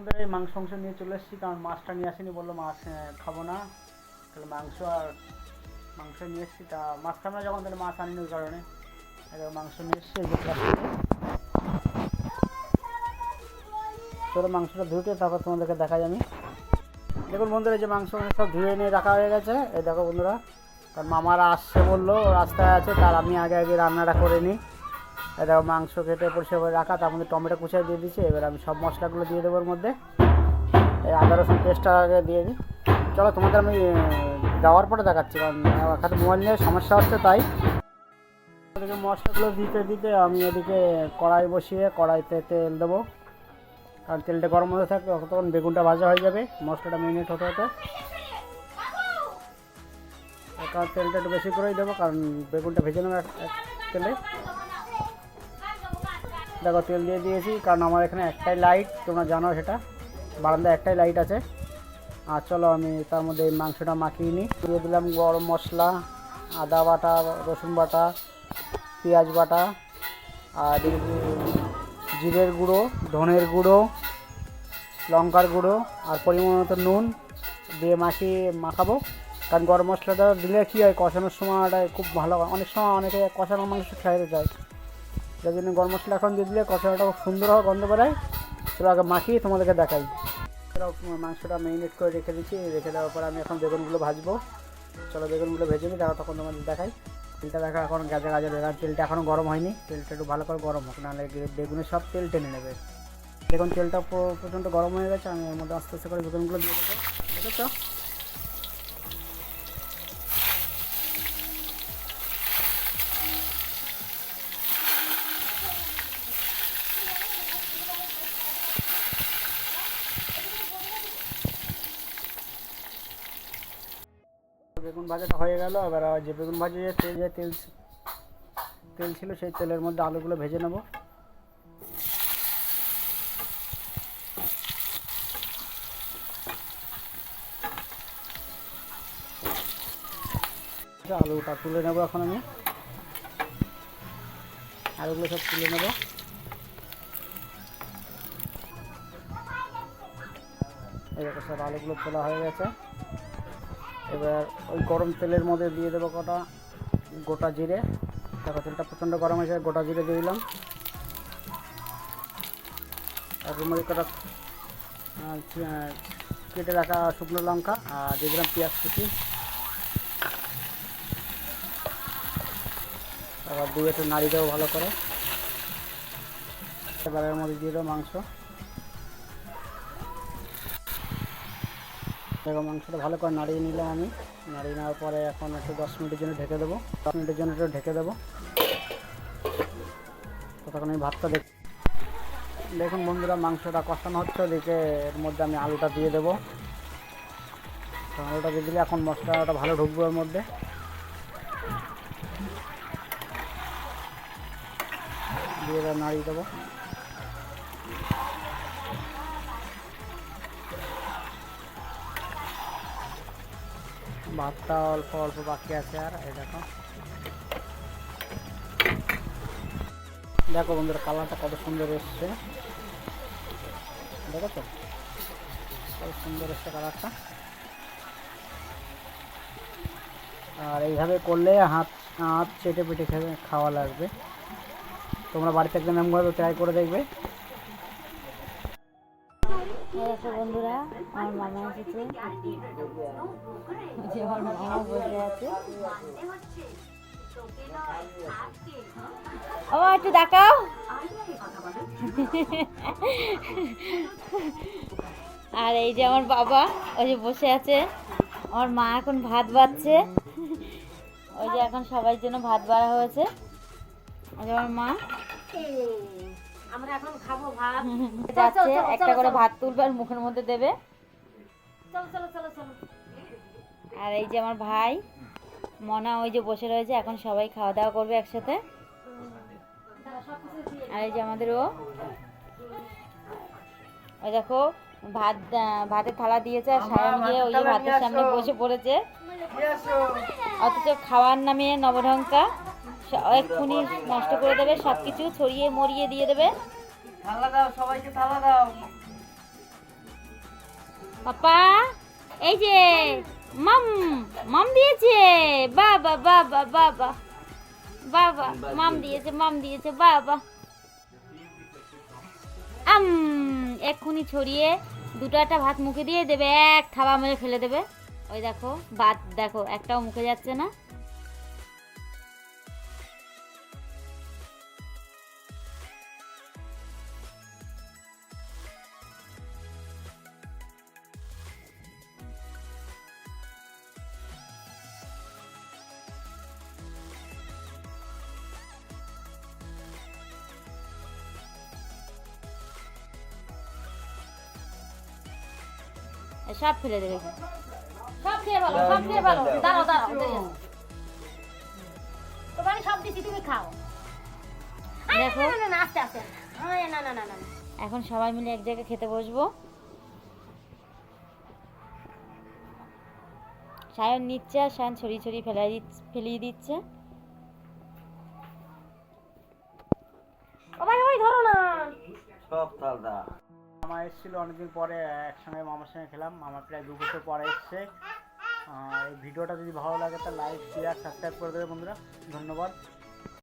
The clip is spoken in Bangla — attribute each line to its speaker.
Speaker 1: বন্ধুরা এই মাংস মাংস নিয়ে চলে এসেছি, কারণ মাছটা নিয়ে আসেনি, বলল মাছ খাব না। তাহলে মাংস আর মাংস নিয়ে এসেছি। তা মাছ খাব না যখন, তাহলে মাছ আনিনি ওই কারণে। মাংস নিয়ে এসেছি, এই চলো মাংসটা ধুয়ে, তারপর তোমাদেরকে দেখাই আমি। দেখুন বন্ধুরা যে মাংস সব ধুয়ে নিয়ে রাখা হয়ে গেছে। এই দেখো বন্ধুরা কারণ মামারা আসছে বলল, রাস্তায় আছে, তার আমি আগে আগে রান্নাটা করে নিই। দেখো মাংস কেটে পরিষ্কার করে রাখা, তার মধ্যে টমেটো কুচিয়ে দিয়ে দিচ্ছি এবার আমি সব মশলাগুলো দিয়ে দেবো ওর মধ্যে। এই আদা, রসুন পেস্টটা আগে দিয়ে দিই। চলো তোমাদের আমি যাওয়ার পরে দেখাচ্ছি, কারণ খাতে মোবাইল নিয়ে সমস্যা হচ্ছে, তাই। এদিকে মশলাগুলো দিতে দিতে আমি এদিকে কড়াই বসিয়ে কড়াইতে তেল দেবো। কারণ তেলটা গরম হতে থাকবে তখন বেগুনটা ভাজা হয়ে যাবে, মশলাটা মিনিট হতে হতে। তেলটা একটু বেশি করেই দেবো, কারণ বেগুনটা ভেজে নেব এক তেলে। দেখো, তেল দিয়ে দিয়েছি, কারণ আমার এখানে একটাই লাইট তোমরা জানো সেটা। বারান্দায় একটাই লাইট আছে। আর চলো আমি তার মধ্যে এই মাংসটা মাখিয়ে নিই। দিয়ে দিলাম গরম মশলা, আদা বাটা, রসুন বাটা, পেঁয়াজ বাটা, আর জিরের গুঁড়ো, ধনের গুঁড়ো, লঙ্কার গুঁড়ো, আর পরিমাণ মতো নুন দিয়ে মাখিয়ে মাখাবো। কারণ গরম মশলাটা দিলে কী হয়, কষানোর সময়টা খুব ভালো হয়। অনেক সময় অনেকে কষানো মাংস খেতে চায় যার জন্য গরম মশলা এখন দিয়ে দিলে কষানোটা খুব সুন্দর হয় গন্ধ বেড়ায় চলো আগে মাখিয়ে তোমাদেরকে দেখাই। মাংসটা মেরিনেট করে রেখে দিচ্ছি। রেখে দেওয়ার পর আমি এখন বেগুনগুলো ভাজবো। চলো, বেগুনগুলো ভেজে নিই, তারপর তখন তোমাদের দেখাই। তেলটা দেখা, এখন গাজা গাজা দেখা তেলটা এখনও গরম হয়নি। তেলটা একটু ভালো করে গরম হোক, নাহলে বেগুনের সব তেল টেনে নেবে। দেখুন, তেলটা প্র- প্রচণ্ড গরম হয়ে গেছে। আমি এর মধ্যে আস্তে আস্তে করে বেগুনগুলো দিয়ে দেবো। দেখেছ? বেগুন ভাজাটা হয়ে গেল, এবার যে বেগুন ভাজা যে তেল যে তেল তেল ছিল সেই তেলের মধ্যে আলুগুলো ভেজে নেব। আলুটা তুলে নেব এখন আমি। আলুগুলো সব তুলে নেব। এই সব আলুগুলো তোলা হয়ে গেছে। এবার ওই গরম তেলের মধ্যে দিয়ে দেবো কটা গোটা জিরে। দেখো তেলটা প্রচণ্ড গরম হয়েছে, গোটা জিরে দিয়ে দিলাম। তারপর মধ্যে কটা কেটে রাখা শুকনো লঙ্কা আর দিয়ে দিলাম পেঁয়াজ কুচি। তারপর দিয়ে একটু নাড়ি দেবো ভালো করে। এবার এর মধ্যে দিয়ে দেবো মাংস। দেখো মাংসটা ভালো করে নাড়িয়ে নিলাম আমি। নাড়িয়ে নেওয়ার পরে এখন একটু দশ মিনিটের জন্য ঢেকে দেবো। দশ মিনিটের জন্য একটু ঢেকে দেবো। ততক্ষণ আমি ভাতটা দেখ দেখুন বন্ধুরা, মাংসটা কষানো হচ্ছে। ওদিকে এর মধ্যে আমি আলুটা দিয়ে দেবো। আলুটা দিয়ে দিলে এখন মশলাটা ভালো ঢুকবো এর মধ্যে। দিয়ে নাড়িয়ে দেবো। ভাতটা অল্প অল্প বাকি আছে আর, এই দেখো। দেখো বন্ধুরা, কালারটা কত সুন্দর এসছে। দেখো তো কত সুন্দর এসছে কালারটা। আর এইভাবে করলে হাত হাত চেটে পেটে খাওয়া লাগবে। তোমরা বাড়িতে একদম এমনভাবে ট্রাই করে দেখবে।
Speaker 2: বন্ধুরা, আমার মামা এসেছে। আমার মামা বসে আছে। ও, একটু দেখাও। আর এই যে আমার বাবা, ওই যে বসে আছে। আমার মা এখন ভাত বাড়ছে। ওই যে এখন সবার জন্য ভাত বাড়া হয়েছে। ওই যে আমার মা।
Speaker 3: আমরা এখন খাব ভাত।
Speaker 2: যাচ্ছে একটা করে ভাত তুলবে আর মুখের মধ্যে দেবে।
Speaker 3: চলো চলো চলো চলো।
Speaker 2: আর এই যে আমার ভাই মনা ওই যে বসে রয়েছে এখন সবাই খাওয়া দাওয়া করবে একসাথে। আর এই যে আমাদের ও। ওই দেখো ভাত ভাতের থালা দিয়েছে আর সায়ন গিয়ে ওই যে ভাতের সামনে বসে পড়েছে। অথচ খাওয়ার নামে নবঢঙ্কা। এক্ষুনি নষ্ট করে দেবে সব কিছু ছড়িয়ে মরিয়ে দিয়ে দেবে।
Speaker 1: থালা দাও সবাইকে থালা দাও।
Speaker 2: পাপা এই যে মাম মাম দিয়েছে। বাবা বাবা বাবা। বাবা মাম দিয়েছে মাম দিয়েছে বাবা। আম এক্ষুনি ছড়িয়ে দুটো একটা ভাত মুখে দিয়ে দেবে এক থাবা মেরে ফেলে দেবে। ওই দেখো ভাত দেখো একটাও মুখে যাচ্ছে না। সব ফেলে দেবে।
Speaker 3: সব খেয়ে ভালো সব খেয়ে ভালো দাঁড়াও। দাঁড়াও তোমার সব দিছি তুমি খাও।
Speaker 2: দেখো।
Speaker 3: না না আস্তে আস্তে। না না না না না।
Speaker 2: এখন সবাই মিলে এক জায়গায় খেতে বসবো। সায়ন নিচ্ছে আর সায়ন ছড়িয়ে ছড়িয়ে ফেলাই দিচ্ছে ফেলিয়ে দিচ্ছে।
Speaker 3: ও ভাই ওই ধরো না।
Speaker 4: সব তালদা।
Speaker 1: মামা এসেছিল অনেকদিন পরে, একসঙ্গে মামার সঙ্গে খেলাম। মামা প্রায় দু বছর পরে এসছে। এই ভিডিওটা যদি ভালো লাগে, তাহলে লাইক শেয়ার সাবস্ক্রাইব করে দেবে বন্ধুরা। ধন্যবাদ।